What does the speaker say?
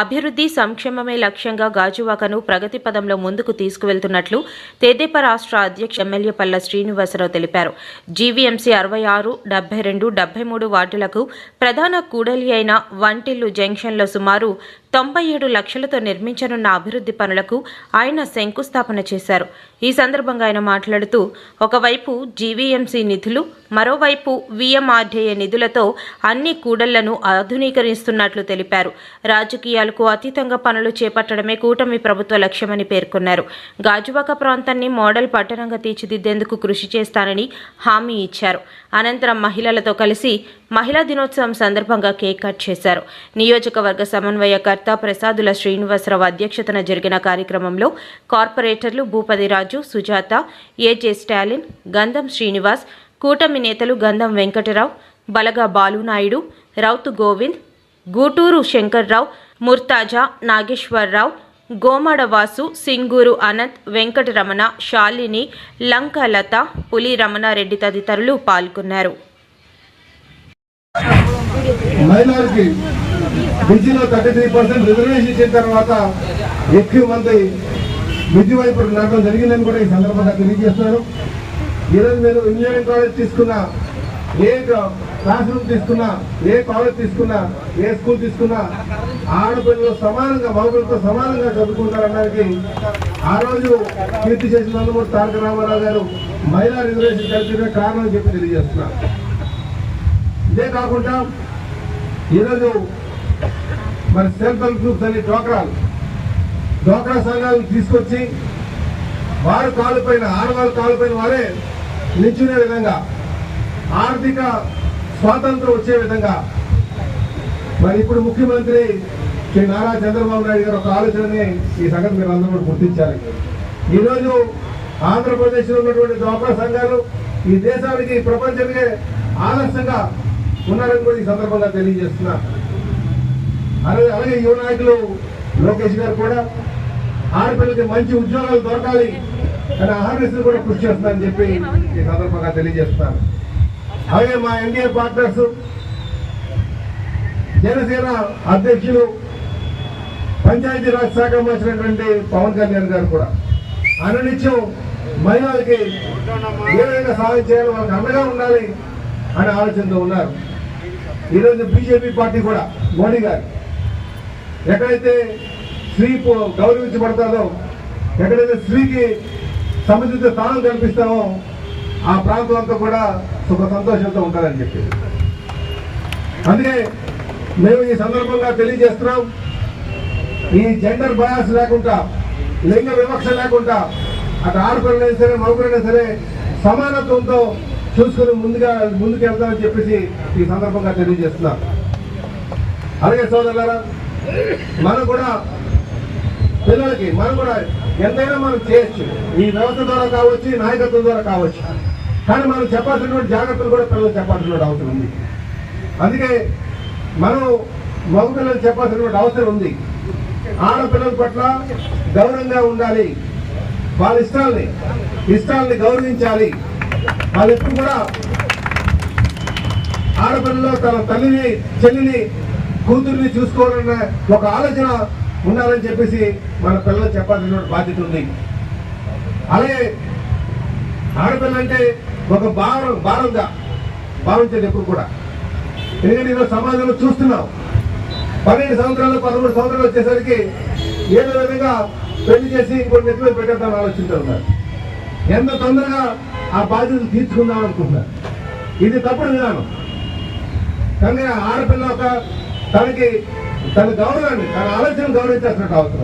అభివృద్ధి సంక్షేమమే లక్ష్యంగా గాజువాకను ప్రగతి పదంలో ముందుకు తీసుకువెళ్తున్నట్లు తెదేపా రాష్ట్ర అధ్యక్ష ఎమ్మెల్యే పల్ల శ్రీనివాసరావు తెలిపారు. జీవీఎంసీ అరవై ఆరు డెబ్బై రెండు డెబ్బై మూడు వార్డులకు ప్రధాన కూడలి అయిన వంటిల్లు జంక్షన్లో సుమారు తొంభై ఏడు లక్షలతో నిర్మించనున్న అభివృద్ధి పనులకు ఆయన శంకుస్థాపన చేశారు. ఈ సందర్భంగా ఆయన మాట్లాడుతూ ఒకవైపు జీవీఎంసీ నిధులు మరోవైపు విఎంఆర్డీఏ నిధులతో అన్ని కూడళ్ళను ఆధునీకరిస్తున్నట్లు తెలిపారు. రాజకీయాలకు అతీతంగా పనులు చేపట్టడమే కూటమి ప్రభుత్వ లక్ష్యమని పేర్కొన్నారు. గాజువాక ప్రాంతాన్ని మోడల్ పట్టణంగా తీర్చిదిద్దేందుకు కృషి చేస్తానని హామీ ఇచ్చారు. అనంతరం మహిళలతో కలిసి మహిళా దినోత్సవం సందర్భంగా కేక్ కట్ చేశారు. నియోజకవర్గ సమన్వయకర్త ప్రసాదుల శ్రీనివాసరావు అధ్యక్షతన జరిగిన కార్యక్రమంలో కార్పొరేటర్లు భూపతి రాజు సుజాత ఏజే స్టాలిన్ గంధం శ్రీనివాస్ కూటమి నేతలు గంధం వెంకటరావు బలగా బాలునాయుడు రౌతు గోవింద్ గూటూరు శంకర్రావు ముర్తాజా నాగేశ్వరరావు గోమాడ వాసు సింగూరు అనంత్ వెంకటరమణ శాలిని లంకలత పులి రమణారెడ్డి తదితరులు పాల్గొన్నారు. బిజీలో థర్టీ త్రీ పర్సెంట్ రిజర్వేషన్ ఇచ్చిన తర్వాత ఎక్కువ మంది బిజీ వైపు నడడం జరిగిందని కూడా ఈ సందర్భంగా తెలియజేస్తున్నారు. ఈరోజు మీరు ఇంజనీరింగ్ కాలేజ్ తీసుకున్నా ఏ క్లాస్ రూమ్ తీసుకున్నా ఏ కాలేజ్ తీసుకున్నా ఏ స్కూల్ తీసుకున్నా ఆడపిల్లలు సమానంగా మగపిల్లతో సమానంగా చదువుకుంటారనడానికి ఆ రోజు కీర్తి చేసిన నందమూరి తారక రామారావు గారు మహిళా రిజర్వేషన్ కల్పించిన కారణం చెప్పి తెలియజేస్తున్నారు. ఇదే కాకుండా ఈరోజు మరి సెల్ఫ్ హెల్ప్ గ్రూప్స్ అనే డోక్రాలు డోక్రా సంఘాలు తీసుకొచ్చి వారు కాలుపైన ఆడవాళ్ళ కాలుపైన వారే నిల్చునే విధంగా ఆర్థిక స్వాతంత్రం వచ్చే విధంగా. మరి ఇప్పుడు ముఖ్యమంత్రి శ్రీ నారా చంద్రబాబు నాయుడు గారు ఒక ఆలోచనని ఈ సంగతి మీరు అందరూ కూడా గుర్తించాలి. ఈరోజు ఆంధ్రప్రదేశ్లో ఉన్నటువంటి డోక్రా సంఘాలు ఈ దేశానికి ప్రపంచానికి ఆదర్శంగా ఉన్నారని కూడా ఈ సందర్భంగా తెలియజేస్తున్నా. అలాగే అలాగే యువ నాయకులు లోకేష్ గారు కూడా ఆడపిల్లకి మంచి ఉద్యోగాలు దొరకాలి. అని ఆర్ఎస్ కూడా కృషి చేస్తున్నారని చెప్పి ఈ సందర్భంగా తెలియజేస్తాను అలాగే మా ఎన్డీఏ పార్ట్నర్స్ జనసేన అధ్యక్షులు పంచాయతీరాజ్ శాఖ మంత్రినటువంటి పవన్ కళ్యాణ్ గారు కూడా. అనునిత్యం మహిళలకి ఏ విధంగా సహాయం చేయాలి వాళ్ళకి అండగా ఉండాలి అనే ఆలోచనతో ఉన్నారు. ఈరోజు బీజేపీ పార్టీ కూడా మోడీ గారు. ఎక్కడైతే స్త్రీ పో- గౌరవించబడతాదో ఎక్కడైతే స్త్రీకి సముచిత స్థానం కల్పిస్తామో ఆ ప్రాంతం అంతా కూడా సుఖ సంతోషంతో ఉంటుందని చెప్పి అందుకే మేము ఈ సందర్భంగా తెలియజేస్తున్నాం ఈ జెండర్ బయాస్ లేకుండా లింగ వివక్ష లేకుండా అటు ఆడపిల్లైనా సరే మగపిల్లైనా సరే సమానత్వంతో చూసుకుని ముందుగా ముందుకు వెళ్తామని చెప్పేసి ఈ సందర్భంగా తెలియజేస్తున్నాం. అలాగే సోదరులారా మనం కూడా పిల్లలకి మనం కూడా ఎంతైనా మనం చేయొచ్చు. ఈ వ్యవస్థ ద్వారా కావచ్చు ఈ నాయకత్వం ద్వారా కావచ్చు. కానీ మనం చెప్పాల్సినటువంటి జాగ్రత్తలు కూడా పిల్లలు చెప్పాల్సినటువంటి అవసరం ఉంది. అందుకే మనం మగపిల్లలకు చెప్పాల్సినటువంటి అవసరం ఉంది. ఆడపిల్లల పట్ల గౌరవంగా ఉండాలి. వాళ్ళ ఇష్టాలని ఇష్టాలని గౌరవించాలి. వాళ్ళు ఎప్పుడు కూడా ఆడపిల్లలో తన తల్లిని చెల్లిని కూతుర్ని చూసుకోవాలన్న ఒక ఆలోచన ఉండాలని చెప్పేసి మన పిల్లలు చెప్పాల్సినటువంటి బాధ్యత ఉంది. అలాగే ఆడపిల్ల అంటే ఒక భారం భారంగా భావించేది ఎప్పుడు కూడా. ఎందుకంటే ఈరోజు సమాజంలో చూస్తున్నాం. పన్నెండు సంవత్సరాలు పదమూడు సంవత్సరాలు వచ్చేసరికి ఏదో విధంగా పెళ్ళి చేసి ఇంకోటి నెత్తి పెట్టేద్దామని ఆలోచిస్తున్నారు ఎంత తొందరగా ఆ బాధ్యతలు తీర్చుకుందాం అనుకుంటున్నారు. ఇది తప్పుడు విధానం. కానీ ఆ ఆడపిల్ల ఒక తనకి తన గౌరవాన్ని తన ఆలోచన గౌరవించాల్సిన అవసరం